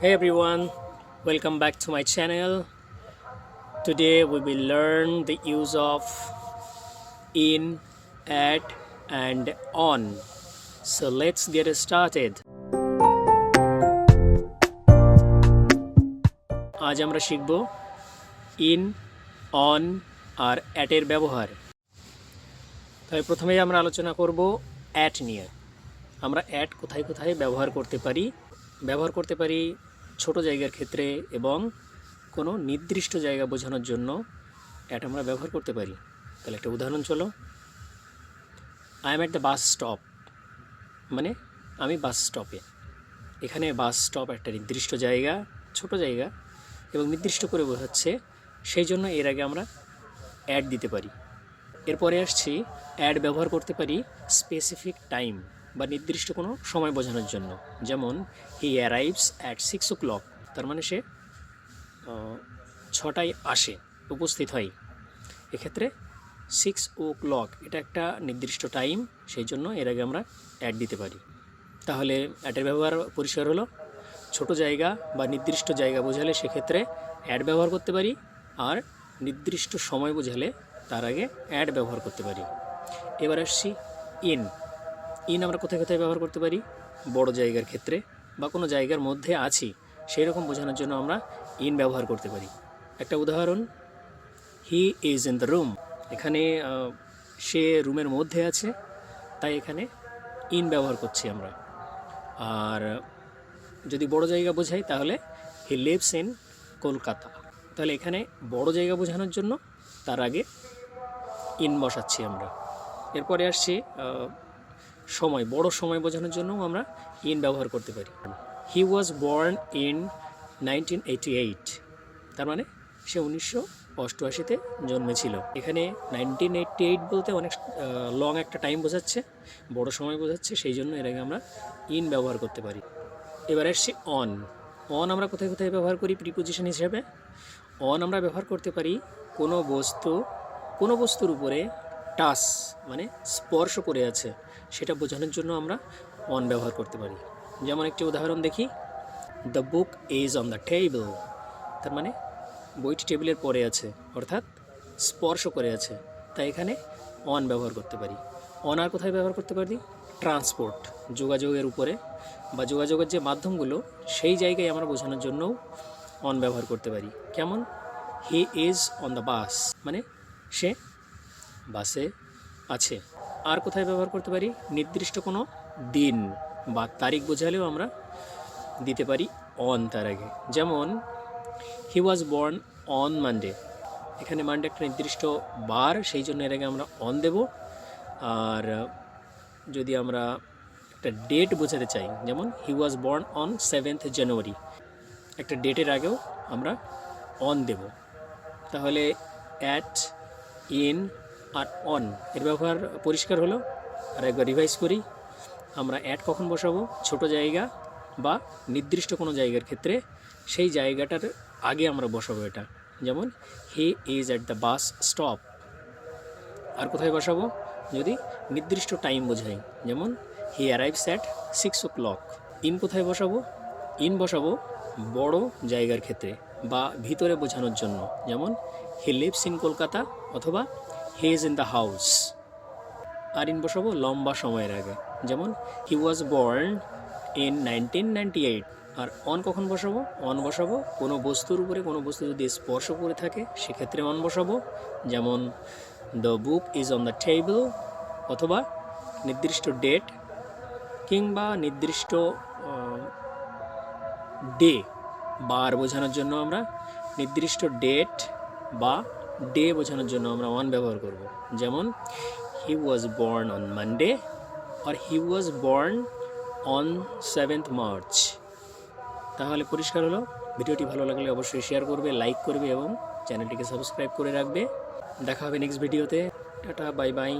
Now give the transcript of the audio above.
Hey everyone, welcome back to my channel. Today we will learn the use of in, at, and on. So let's get started. আজ আমরা শিখব in on আর অ্যাটের ব্যবহার তবে প্রথমেই আমরা আলোচনা করব অ্যাট নিয়ে আমরা অ্যাট কোথায় কোথায় ব্যবহার করতে পারি ব্যবহার করতে পারি ছোট জায়গার ক্ষেত্রে এবং কোনো নির্দিষ্ট জায়গা বোঝানোর জন্য অ্যাট আমরা ব্যবহার করতে পারি। তাহলে একটা উদাহরণ চলো। I am at the bus stop মানে আমি বাস স্টপে এখানে বাস স্টপ একটা নির্দিষ্ট জায়গা, ছোট জায়গা এবং নির্দিষ্ট করে বোঝাচ্ছে, সেই জন্য এর আগে আমরা অ্যাড দিতে পারি। এরপরে আসছি অ্যাড ব্যবহার করতে পারি স্পেসিফিক টাইম বা নির্দিষ্ট কোনো সময় বোঝানোর জন্য। যেমন he arrives at six o'clock তার মানে সে ছটায় আসে, উপস্থিত হয়। এক্ষেত্রে সিক্স ও ক্লক এটা একটা নির্দিষ্ট টাইম সেই জন্য এর আগে আমরা অ্যাড দিতে পারি। তাহলে অ্যাডের ব্যবহার পরিষ্কার হলো। ছোট জায়গা বা নির্দিষ্ট জায়গা বোঝালে সেক্ষেত্রে অ্যাড ব্যবহার করতে পারি, আর নির্দিষ্ট সময় বোঝালে তার আগে অ্যাড ব্যবহার করতে পারি। এবার আসছি ইন ইন আমরা কোথায় কোথায় ব্যবহার করতে পারি? বড় জায়গার ক্ষেত্রে বা কোনো জায়গার মধ্যে আছি সেই রকম বোঝানোর জন্য আমরা ইন ব্যবহার করতে পারি। একটা উদাহরণ, he is in the room. এখানে সে রুমের মধ্যে আছে, তাই এখানে ইন ব্যবহার করছি আমরা। আর যদি বড় জায়গা বোঝাই, তাহলে হি লিভস ইন কলকাতা। তাহলে এখানে বড় জায়গা বোঝানোর জন্য তার আগে ইন বসাচ্ছি আমরা। এরপরে আসছি সময়, বড় সময় বোঝানোর জন্যও আমরা ইন ব্যবহার করতে পারি। He was born in nineteen তার মানে সে উনিশশো অষ্টআশিতে জন্মেছিল। এখানে নাইনটিন এইটটি এইট বলতে অনেক লং একটা টাইম বোঝাচ্ছে, বড় সময় বোঝাচ্ছে, সেই জন্য এর আগে আমরা ইন ব্যবহার করতে পারি। এবার আসছি অন অন আমরা কোথায় কোথায় ব্যবহার করি প্রিপোজিশন হিসেবে? অন আমরা ব্যবহার করতে পারি কোনো বস্তু, কোনো বস্তুর উপরে টাচ মানে স্পর্শ করে আছে, সেটা বোঝানোর জন্য আমরা অন ব্যবহার করতে পারি। যেমন একটি উদাহরণ দেখি the book is on the table তার মানে বইটি টেবিলের পরে আছে, অর্থাৎ স্পর্শ করে আছে, তাই এখানে অন ব্যবহার করতে পারি। অন আর কোথায় ব্যবহার করতে পারি? ট্রান্সপোর্ট, যোগাযোগের উপরে, বা যোগাযোগের যে মাধ্যমগুলো, সেই জায়গায় আমরা বোঝানোর জন্যও অন ব্যবহার করতে পারি। কেমন? He is on the bus মানে সে বাসে আছে। আর কোথায় ব্যবহার করতে পারি? নির্দিষ্ট কোনো দিন বা তারিখ বোঝালেও আমরা দিতে পারি অন তার আগে। যেমন he was born on Monday এখানে মানডে একটা নির্দিষ্ট বার, সেই জন্য এর আগে আমরা অন দেব। আর যদি আমরা একটা ডেট বোঝাতে চাই, যেমন he was born on seventh January একটা ডেটের আগেও আমরা অন দেব। তাহলে অ্যাট ইন আর অন এর ব্যবহার পরিষ্কার হলো। আর একবার রিভাইজ করি, আমরা অ্যাড কখন বসাবো? ছোট জায়গা বা নির্দিষ্ট কোনো জায়গার ক্ষেত্রে সেই জায়গাটার আগে আমরা বসাবো এটা। যেমন he is at the bus stop আর কোথায় বসাবো? যদি নির্দিষ্ট টাইম বোঝাই, যেমন he arrives at six o'clock in কোথায় বসাবো? ইন বসাবো বড় জায়গার ক্ষেত্রে বা ভিতরে বোঝানোর জন্য। যেমন হি লিভস ইন কলকাতা অথবা he is in the house R in বসাবো লম্বা সময়ের আগে। যেমন he was born in nineteen ninety eight R on কখন বসাবো? অন বসাবো কোনো বস্তুর উপরে, কোনো বস্তু যদি স্পর্শ করে থাকে, সেক্ষেত্রে অন বসাবো। যেমন the book is on the table অথবা নির্দিষ্ট ডেট কিংবা নির্দিষ্ট ডে বার বোঝানোর জন্য আমরা নির্দিষ্ট ডেট বা ডে বোঝানোর জন্য আমরা ওয়ান ব্যবহার করব। যেমন he was born on Monday R he was born on seventh March তাহলে পরিষ্কার হলো। ভিডিওটি ভালো লাগলে অবশ্যই শেয়ার করবে লাইক করবে এবং চ্যানেলটিকে সাবস্ক্রাইব করে রাখবে। দেখা হবে নেক্সট ভিডিওতে টাটা বাই বাই